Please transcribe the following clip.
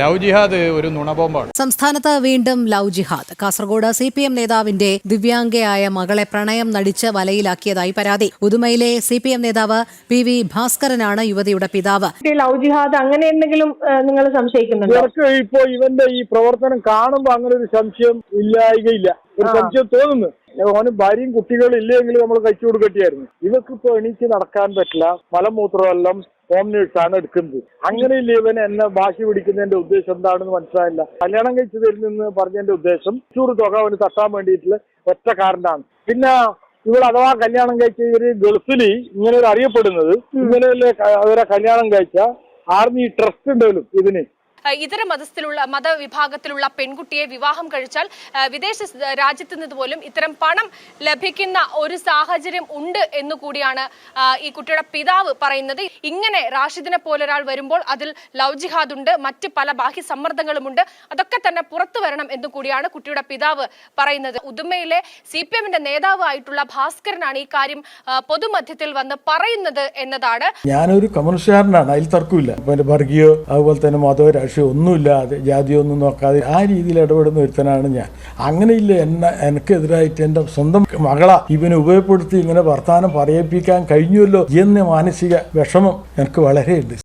Love ജിഹാദ് ഒരു നുണബോംബാണ്. സംസ്ഥാനത്ത് വീണ്ടും love jihad. Kasaragod C P M നേതാവിന്റെ ദിവ്യാംഗയായ മകളെ പ്രണയം നടിച്ച് വലയിലാക്കിയതായി പരാതി. ഉദുമയിലെ സി പി എം നേതാവ് പി വി ഭാസ്കരനാണ് യുവതിയുടെ പിതാവ്. ഈ ലവ് ജിഹാദ് അങ്ങനെ എന്തെങ്കിലും നിങ്ങൾ സംശയിക്കുന്നുണ്ടോ? ഇവർക്ക് ഇപ്പോ ഇവന്റെ ഈ പ്രവർത്തനം കാണുമ്പോ അങ്ങനെ ഒരു സംശയം ഇല്ലായികയില്ല. ഒരു സംശയം തോന്നുന്നു. ഓന് ഭാര്യയും കുട്ടികളും ഇല്ലെങ്കിൽ നമ്മൾ കഴിച്ചു കൊടുക്കട്ടിയായിരുന്നു ഇവർക്ക് ഇപ്പൊ എണീച്ച് നടക്കാൻ പറ്റില്ല. മലമൂത്രമെല്ലാം ഹോം നേഴ്സാണ് എടുക്കുന്നത്. അങ്ങനെയില്ല ഇവൻ എന്നെ ഭാഷ പിടിക്കുന്നതിന്റെ ഉദ്ദേശം എന്താണെന്ന് മനസ്സിലായില്ല. കല്യാണം കഴിച്ചു തരുന്നെന്ന് പറഞ്ഞതിന്റെ ഉദ്ദേശം ചൂട് തുക അവന് തട്ടാൻ വേണ്ടിയിട്ടുള്ള ഒറ്റ കാരണമാണ്. പിന്നെ ഇവൾ അഥവാ കല്യാണം കഴിച്ച ഇവർ ഗൾഫിൽ ഇങ്ങനെ ഒരു അറിയപ്പെടുന്നത് ഇങ്ങനെ അവരെ കല്യാണം കഴിച്ച ആർമി ട്രസ്റ്റ് ഉണ്ടല്ലോ ഇതിന്. ഇതര മതത്തിലുള്ള മതവിഭാഗത്തിലുള്ള പെൺകുട്ടിയെ വിവാഹം കഴിച്ചാൽ വിദേശ രാജ്യത്ത് നിന്ന് പോലും ഇത്തരം പണം ലഭിക്കുന്ന ഒരു സാഹചര്യം ഉണ്ട് എന്ന് കൂടിയാണ് ഈ കുട്ടിയുടെ പിതാവ് പറയുന്നത്. ഇങ്ങനെ റാഷിദിനെ പോലെ ഒരാൾ വരുമ്പോൾ അതിൽ ലവ് ജിഹാദ് ഉണ്ട് മറ്റ് പല ബാഹ്യ സമ്മർദ്ദങ്ങളുമുണ്ട് അതൊക്കെ തന്നെ പുറത്തു വരണം എന്ന് കൂടിയാണ് കുട്ടിയുടെ പിതാവ് പറയുന്നത്. ഉദുമയിലെ സി പി എമ്മിന്റെ നേതാവ് ആയിട്ടുള്ള ഭാസ്കരനാണ് ഈ കാര്യം പൊതുമധ്യത്തിൽ വന്ന് പറയുന്നത് എന്നതാണ്. ഞാനൊരു കമ്മ്യൂണിസ്റ്റുകാരനാണ് അതിൽ തർക്കമില്ല. അതുപോലെ തന്നെ രാഷ്ട്രീയോ ഒന്നുമില്ലാതെ ജാതിയൊന്നും നോക്കാതെ ആ രീതിയിൽ ഇടപെടുന്ന ഒരുത്തനാണ് ഞാൻ. അങ്ങനെയില്ല എന്നെ എനിക്കെതിരായിട്ട് എന്റെ സ്വന്തം മകളെ ഇവനെ ഉപയോഗപ്പെടുത്തി ഇങ്ങനെ വർത്തമാനം പറയിപ്പിക്കാൻ കഴിഞ്ഞുവല്ലോ എന്ന മാനസിക വിഷമം എനിക്ക് വളരെയുണ്ട്.